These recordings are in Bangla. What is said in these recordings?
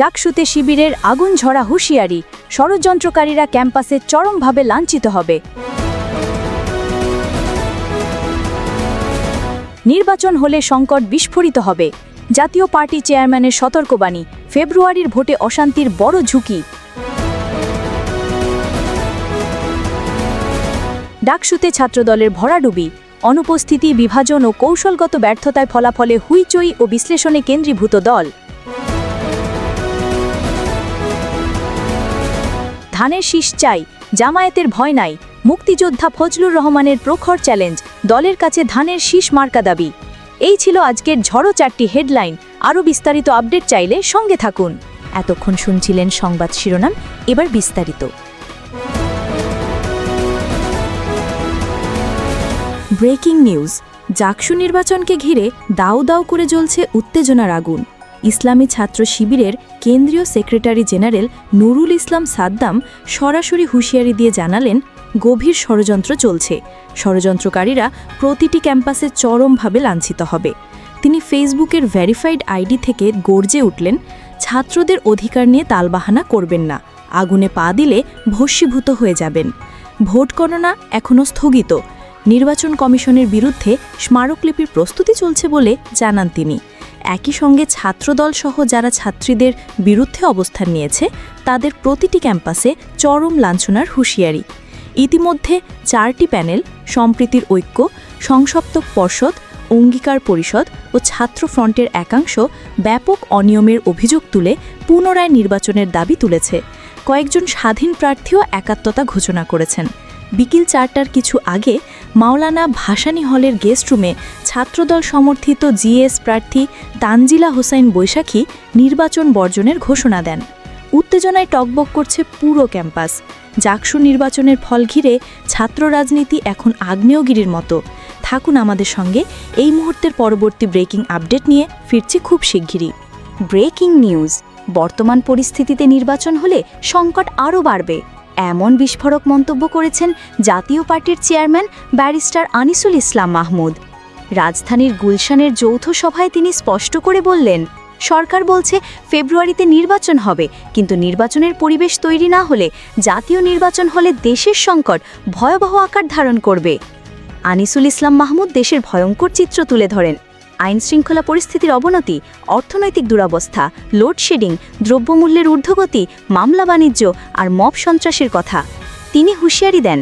জাকসুতে শিবিরের আগুন ঝরা হুঁশিয়ারি, ষড়যন্ত্রকারীরা ক্যাম্পাসে চরমভাবে লাঞ্ছিত হবে। নির্বাচন হলে সংকট বিস্ফোরিত হবে। জাতীয় পার্টি চেয়ারম্যানের সতর্কবাণী, ফেব্রুয়ারির ভোটে অশান্তির বড় ঝুঁকি। ডাকসুতে ছাত্রদলের ভরাডুবি, অনুপস্থিতি, বিভাজন ও কৌশলগত ব্যর্থতায় ফলাফলে হুইচই ও বিশ্লেষণে কেন্দ্রীভূত দল। ধানের শীষ চাই, জামায়াতের ভয় নাই। মুক্তিযোদ্ধা ফজলুর রহমানের প্রখর চ্যালেঞ্জ দলের কাছে ধানের শীষ মার্কা দাবি। এই ছিল আজকের ঝড়ো চারটি হেডলাইন আরও বিস্তারিত আপডেট চাইলে সঙ্গে থাকুন। এতক্ষণ শুনছিলেন সংবাদ শিরোনাম, এবার বিস্তারিত। ব্রেকিং নিউজ, জাকসু নির্বাচনকে ঘিরে দাউ দাউ করে জ্বলছে উত্তেজনার আগুন। ইসলামী ছাত্র শিবিরের কেন্দ্রীয় সেক্রেটারি জেনারেল নুরুল ইসলাম সাদ্দাম সরাসরি হুঁশিয়ারি দিয়ে জানালেন, গভীর ষড়যন্ত্র চলছে। ষড়যন্ত্রকারীরা প্রতিটি ক্যাম্পাসে চরমভাবে লাঞ্ছিত হবে। তিনি ফেসবুকের ভেরিফাইড আইডি থেকে গর্জে উঠলেন, ছাত্রদের অধিকার নিয়ে তালবাহানা করবেন না। আগুনে পা দিলে ভস্মীভূত হয়ে যাবেন। ভোট গণনা এখনও স্থগিত। নির্বাচন কমিশনের বিরুদ্ধে স্মারকলিপির প্রস্তুতি চলছে বলে জানান তিনি। একই সঙ্গে ছাত্রদল সহ যারা ছাত্রীদের বিরুদ্ধে অবস্থান নিয়েছে, তাদের প্রতিটি ক্যাম্পাসে চরম লাঞ্ছনার হুঁশিয়ারি। ইতিমধ্যে চারটি প্যানেল, সম্প্রীতির ঐক্য সংসপ্তক পর্ষদ, অঙ্গীকার পরিষদ ও ছাত্র ফ্রন্টের একাংশ ব্যাপক অনিয়মের অভিযোগ তুলে পুনরায় নির্বাচনের দাবি তুলেছে। কয়েকজন স্বাধীন প্রার্থীও একাত্মতা ঘোষণা করেছেন। বিকেল চারটার কিছু আগে মাওলানা ভাসানী হলের গেস্ট রুমে ছাত্রদল সমর্থিত জিএস প্রার্থী তানজিলা হোসাইন বৈশাখী নির্বাচন বর্জনের ঘোষণা দেন। উত্তেজনায় টকবক করছে পুরো ক্যাম্পাস। জাকসু নির্বাচনের ফল ঘিরে ছাত্র রাজনীতি এখন আগ্নেয়গিরির মতো। থাকুন আমাদের সঙ্গে এই মুহূর্তের পরবর্তী ব্রেকিং আপডেট নিয়ে, ফিরছি খুব শিগগিরই। ব্রেকিং নিউজ, বর্তমান পরিস্থিতিতে নির্বাচন হলে সংকট আরও বাড়বে। এমন বিস্ফোরক মন্তব্য করেছেন জাতীয় পার্টির চেয়ারম্যান ব্যারিস্টার আনিসুল ইসলাম মাহমুদ। রাজধানীর গুলশানের যৌথ সভায় তিনি স্পষ্ট করে বললেন, সরকার বলছে ফেব্রুয়ারিতে নির্বাচন হবে, কিন্তু নির্বাচনের পরিবেশ তৈরি না হলে জাতীয় নির্বাচন হলে দেশের সংকট ভয়াবহ আকার ধারণ করবে। আনিসুল ইসলাম মাহমুদ দেশের ভয়ঙ্কর চিত্র তুলে ধরেন। আইন শৃঙ্খলা পরিস্থিতির অবনতি, অর্থনৈতিক দুরবস্থা লোডশেডিং দ্রব্যমূল্যের ঊর্ধ্বগতি, মামলা বাণিজ্য আর মব সন্ত্রাসের কথা। তিনি হুঁশিয়ারি দেন,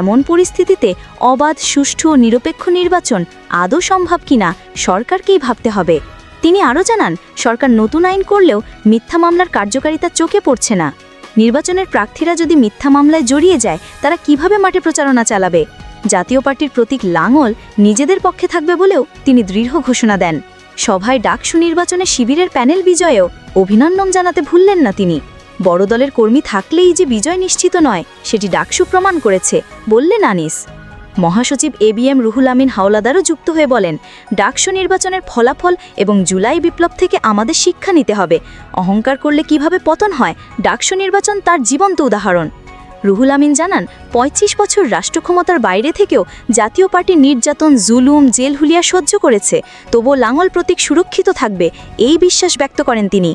এমন পরিস্থিতিতে অবাধ, সুষ্ঠু ও নিরপেক্ষ নির্বাচন আদৌ সম্ভব কিনা সরকারকেই ভাবতে হবে। তিনি আরও জানান, সরকার নতুন আইন করলেও মিথ্যা মামলার কার্যকারিতা চোখে পড়ছে না। নির্বাচনের প্রার্থীরা যদি মিথ্যা মামলায় জড়িয়ে যায়, তারা কীভাবে মাঠে প্রচারণা চালাবে? জাতীয় পার্টির প্রতীক লাঙল নিজেদের পক্ষে থাকবে বলেও তিনি দৃঢ় ঘোষণা দেন। সভায় ডাকসু নির্বাচনে শিবিরের প্যানেল বিজয়েও অভিনন্দন জানাতে ভুললেন না তিনি। বড় দলের কর্মী থাকলেই যে বিজয় নিশ্চিত নয়, সেটি ডাকসু প্রমাণ করেছে, বললেন আনিস। মহাসচিব A B M Ruhul Amin হাওলাদারও যুক্ত হয়ে বলেন, ডাকসু নির্বাচনের ফলাফল এবং জুলাই বিপ্লব থেকে আমাদের শিক্ষা নিতে হবে। অহংকার করলে কীভাবে পতন হয়? ডাকসু নির্বাচন তার জীবন্ত উদাহরণ। রুহুল আমিন জানান ৩৫ বছর রাষ্ট্রক্ষমতার বাইরে থেকেও জাতীয় পার্টি নির্যাতন, জুলুম, জেল হুলিয়া সহ্য করেছে। তবুও লাঙল প্রতীক সুরক্ষিত থাকবে, এই বিশ্বাস ব্যক্ত করেন তিনি।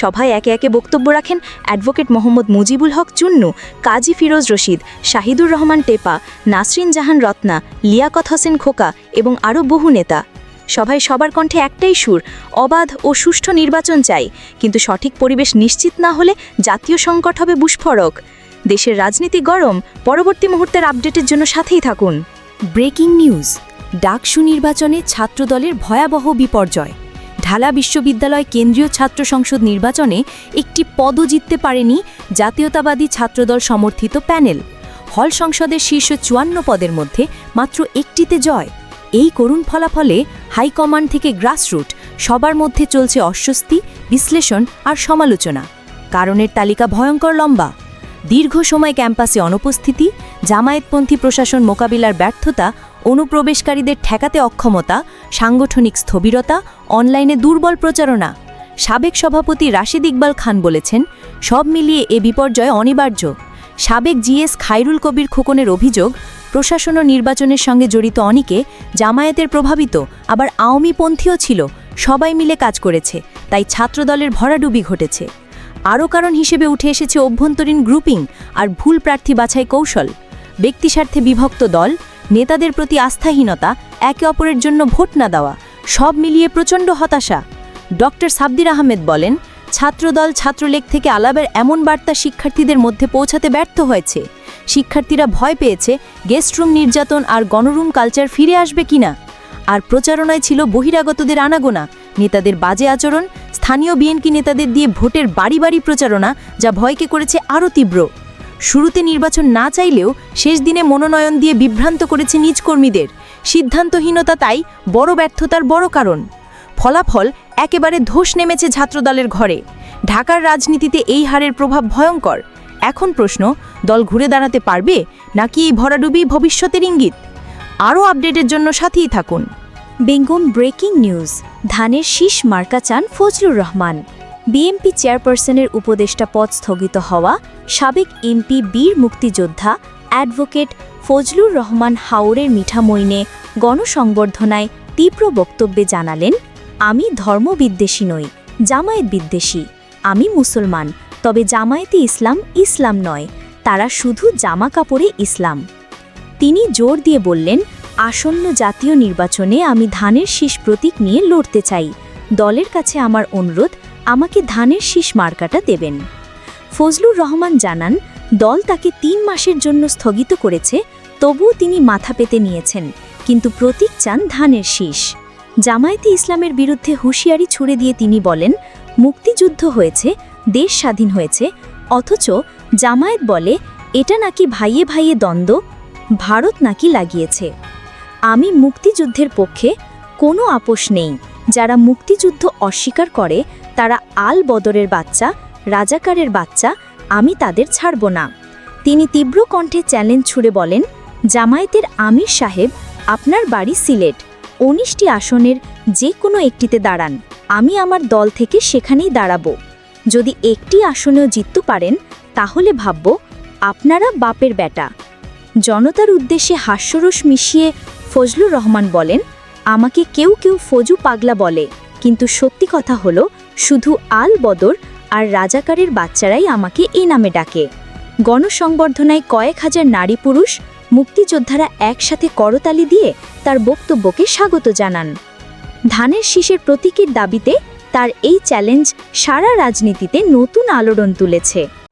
সভায় একে একে বক্তব্য রাখেন অ্যাডভোকেট মোহাম্মদ মুজিবুল হক চুন্নু, কাজী ফিরোজ রশিদ, শাহিদুর রহমান টেপা, নাসরিন জাহান রত্না, লিয়াকত হোসেন খোকা এবং আরও বহু নেতা। সভায় সবার কণ্ঠে একটাই সুর, অবাধ ও সুষ্ঠু নির্বাচন চাই, কিন্তু সঠিক পরিবেশ নিশ্চিত না হলে জাতীয় সংকট হবে বিস্ফোরক। দেশের রাজনীতি গরম, পরবর্তী মুহূর্তের আপডেটের জন্য সাথেই থাকুন। ব্রেকিং নিউজ, ডাকসু নির্বাচনে ছাত্রদলের ভয়াবহ বিপর্যয়। ঢালা বিশ্ববিদ্যালয় কেন্দ্রীয় ছাত্র সংসদ নির্বাচনে একটি পদও জিততে পারেনি জাতীয়তাবাদী ছাত্রদল সমর্থিত প্যানেল। হল সংসদের শীর্ষ চুয়ান্ন পদের মধ্যে মাত্র একটিতে জয়। এই করুণ ফলাফলে হাইকমান্ড থেকে গ্রাসরুট, সবার মধ্যে চলছে অস্বস্তি, বিশ্লেষণ আর সমালোচনা। কারণের তালিকা ভয়ঙ্কর লম্বা। দীর্ঘ সময় ক্যাম্পাসে অনুপস্থিতি, জামায়াতপন্থী প্রশাসন মোকাবিলার ব্যর্থতা, অনুপ্রবেশকারীদের ঠেকাতে অক্ষমতা, সাংগঠনিক স্থবিরতা, অনলাইনে দুর্বল প্রচারণা। সাবেক সভাপতি রাশিদ ইকবাল খান বলেছেন, সব মিলিয়ে এ বিপর্যয় অনিবার্য। সাবেক জিএস খাইরুল কবির খোকনের অভিযোগ, প্রশাসন ও নির্বাচনের সঙ্গে জড়িত অনেকে জামায়াতের প্রভাবিত, আবার আওয়ামীপন্থীও ছিল, সবাই মিলে কাজ করেছে, তাই ছাত্রদলের ভরাডুবি ঘটেছে। আরও কারণ হিসেবে উঠে এসেছে অভ্যন্তরীণ গ্রুপিং আর ভুল প্রার্থী বাছাই কৌশল। ব্যক্তিস্বার্থে বিভক্ত দল, নেতাদের প্রতি আস্থাহীনতা, একে অপরের জন্য ভোট না দেওয়া, সব মিলিয়ে প্রচণ্ড হতাশা। ডক্টর সাব্বির আহমেদ বলেন, ছাত্রদল ছাত্রলেখ থেকে আলাবের এমন বার্তা শিক্ষার্থীদের মধ্যে পৌঁছাতে ব্যর্থ হয়েছে। শিক্ষার্থীরা ভয় পেয়েছে গেস্টরুম নির্যাতন আর গণরুম কালচার ফিরে আসবে কিনা। আর প্রচারণায় ছিল বহিরাগতদের আনাগোনা, নেতাদের বাজে আচরণ স্থানীয় বিএনপি নেতাদের দিয়ে ভোটের বাড়ি বাড়ি প্রচারণা যা ভয়কে করেছে আরও তীব্র। শুরুতে নির্বাচন না চাইলেও শেষ দিনে মনোনয়ন দিয়ে বিভ্রান্ত করেছে নিজ কর্মীদের। সিদ্ধান্তহীনতা তাই বড় ব্যর্থতার বড় কারণ। ফলাফল একেবারে ধস নেমেছে ছাত্রদলের ঘরে। ঢাকার রাজনীতিতে এই হারের প্রভাব ভয়ঙ্কর। এখন প্রশ্ন, দল ঘুরে দাঁড়াতে পারবে নাকি এই ভরাডুবি ভবিষ্যতের ইঙ্গিত? আরও আপডেটের জন্য সাথেই থাকুন। বেঙ্গম ব্রেকিং নিউজ। ধানের শীষ মার্কা চান ফজলুর রহমান। বিএমপি চেয়ারপারসনের উপদেষ্টা পদ স্থগিত হওয়া সাবেক এমপি বীর মুক্তিযোদ্ধা অ্যাডভোকেট ফজলুর রহমান হাওরের মিঠামইনে গণসংবর্ধনায় তীব্র বক্তব্যে জানালেন, আমি ধর্মবিদ্বেষী নই, জামায়াত বিদ্বেষী। আমি মুসলমান, তবে জামায়াতে ইসলাম ইসলাম নয়, তারা শুধু জামা কাপড়ে ইসলাম। তিনি জোর দিয়ে বললেন আসন্ন জাতীয় নির্বাচনে আমি ধানের শীষ প্রতীক নিয়ে লড়তে চাই। দলের কাছে আমার অনুরোধ, আমাকে ধানের শীষ মার্কাটা দেবেন। ফজলুর রহমান জানান, দল তাকে তিন মাসের জন্য স্থগিত করেছে, তবুও তিনি মাথা পেতে নিয়েছেন, কিন্তু প্রতীক চান ধানের শীষ। জামায়াতে ইসলামের বিরুদ্ধে হুঁশিয়ারি ছুড়ে দিয়ে তিনি বলেন, মুক্তিযুদ্ধ হয়েছে, দেশ স্বাধীন হয়েছে, অথচ জামায়াত বলে, এটা নাকি ভাইয়ে ভাইয়ে দ্বন্দ্ব, ভারত নাকি লাগিয়েছে। আমি মুক্তিযুদ্ধের পক্ষে কোনো আপোষ নেই। যারা মুক্তিযুদ্ধ অস্বীকার করে, তারা আল বদরের বাচ্চা, রাজাকারের বাচ্চা, আমি তাদের ছাড়ব না। তিনি তীব্র কণ্ঠে চ্যালেঞ্জ ছুড়ে বলেন, জামায়াতের আমির সাহেব, আপনার বাড়ি সিলেট। উনিশটি আসনের যে কোনো একটিতে দাঁড়ান। আমি আমার দল থেকে সেখানেই দাঁড়াবো। যদি একটি আসনেও জিততে পারেন, তাহলে ভাবব, আপনারা বাপের বেটা। জনতার উদ্দেশ্যে হাস্যরস মিশিয়ে ফজলুর রহমান বলেন, আমাকে কেউ কেউ ফজু পাগলা বলে, কিন্তু সত্যি কথা হলো, শুধু আল বদর আর রাজাকারের বাচ্চারাই আমাকে এই নামে ডাকে। গণসংবর্ধনায় কয়েক হাজার নারী পুরুষ, মুক্তিযোদ্ধারা একসাথে করতালি দিয়ে তার বক্তব্যকে স্বাগত জানান। ধানের শীষের প্রতীকের দাবিতে তার এই চ্যালেঞ্জ সারা রাজনীতিতে নতুন আলোড়ন তুলেছে।